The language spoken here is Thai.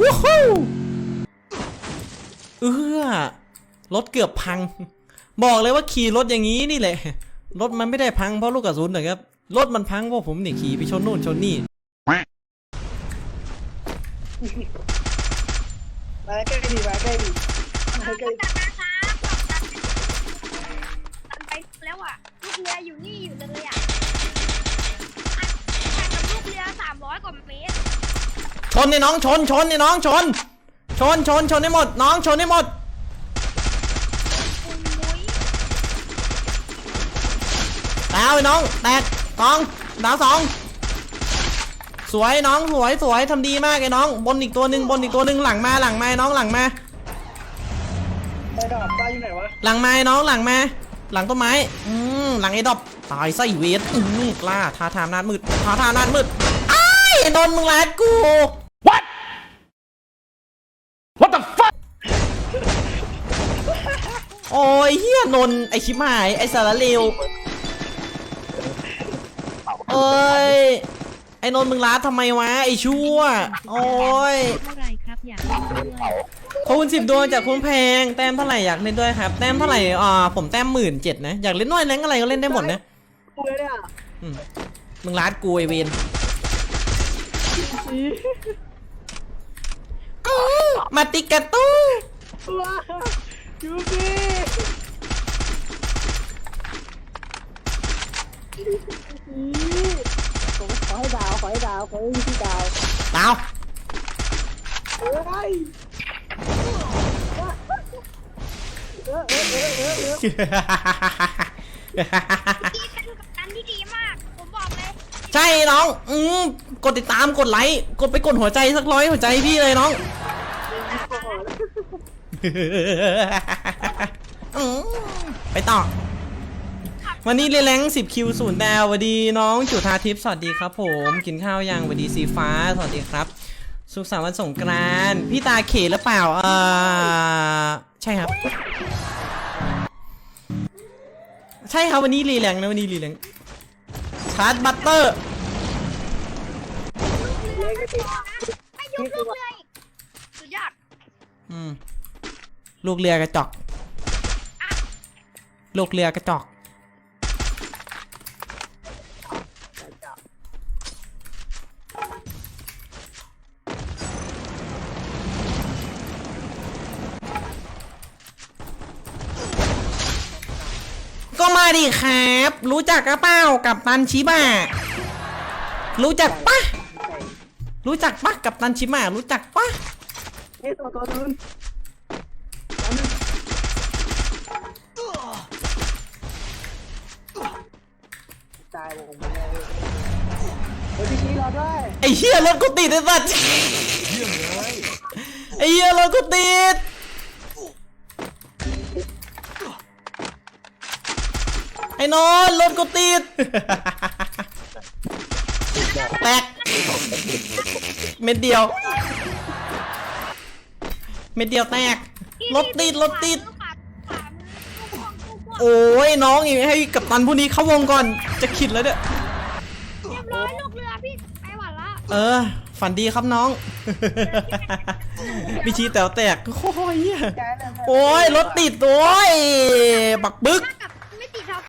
ว้าวเออรถเกือบพัง บอกเลยว่าขี่รถอย่างนี้นี่แหละ รถมันไม่ได้พังเพราะลูกกระสุนนะครับ รถมันพังเพราะผมเนี่ยขี่ไปชนนู่นชนนี่มาใกล้ดีมาใกล้ดีมาใกล้จัดนะครับตันไปแล้วอะลูกเรืออยู่นี่อยู่เลยอะอันแข่งกับลูกเรือสามร้อยกว่าเมตร ชนในน้องชนชนในน้องชน ชนชนชนให้หมด น้องชนให้หมดคุณมุ้ยดาวไอ้น้องแตกน้องดาวสองสวยน้องสวยสวยทำดีมากไอ้น้อง บนอีกตัวหนึ่งบนอีกตัวหนึ่งหลังมาหลังมาไอ้น้องหลังมาไปดอกป้าอยู่ไหนวะหลังไม้น้องหลังมาหลังต้นไม้อืมหลังไอ้ดอบตายไส้เวทอืมกล้าท้าทามนาดมืดท้าทามนาดมืดไอ้ายไอ้นนท์มึงรัดกู What? โอ้ยเฮียนนท์ไอชิบหาย ไอสารเลวเอ้ย ไอ้นนท์มึงรัดทำไมวะ ไอชั่ว โอ้ยเท่าไหรครับอยากเล่นด้วยขอบคุณสิบดวงจากคุณแพง แต้มเท่าไหร่อยากเล่นด้วยครับ แต้มเท่าไหร่ อ่า ผมแต้มหมื่นเจ็ดนะ อยากเล่นด้วยแรงอะไรก็เล่นได้หมดนะกูเลยเนี่ยอืมมึงรัดกูไอเวนอื้อมาติกาตู้ว้ายูบี ผมขอให้ดาวขอให้ดาวขอให้พี่ดาวดาวเอ้ยเออเออเออเออเออพี่เป็นกัปตันที่ดีมาก ผมบอกเลยใช่น้องอืมกดติดตามกดไลค์กดไปกดหัวใจสักร้อยหัวใจพี่เลยน้องอืมไปต่อ วันนี้เรียนแรงสิบคิวศูนย์ดาวสวัสดีน้องจุธาทิพย์สวัสดีครับผม กินข้าวยังสวัสดีสีฟ้าสวัสดีครับ สุขสันต์วันสงกรานต์พี่ตาเขหรือเปล่าเอ่อใช่ครับ ใช่ครับวันนี้รีแรงนะวันนี้รีแรงชาร์จบัตเตอร์ไม่ยุบลูกเรืออีกสุดยอดอืมลูกเรือกระจอก ลูกเรือกระจอก มาดิครับ รู้จักกระเป้ากับตันชิบะรู้จักปะรู้จักปะกับตันชิบะรู้จักปะนี่ตัวตัวนึงตายวงไปเลยเฮ้ยพี่ชี้รอด้วยไอ้เหี้ยรถกูติดไอ้สัสไอ้เหี้ยรถกูติด อ้นอนรถกูติด แตก เม็ดเดียว เม็ดเดียวแตก รถติดรถติดขวาขวามือลูกพ่วงลูกพ่วงโอ้ยน้องอีกให้กับตันผู้นี้เข้าวงก่อน จะขิดแล้วเนี่ยเรียบร้อยลูกเรือพี่ไปหวันละเออ ฝันดีครับน้อง พี่ชี้แต๋วแตก โอ้ยเหี้ยย้ายเลยนะโอ้ยรถติดโอ้ยบักบึก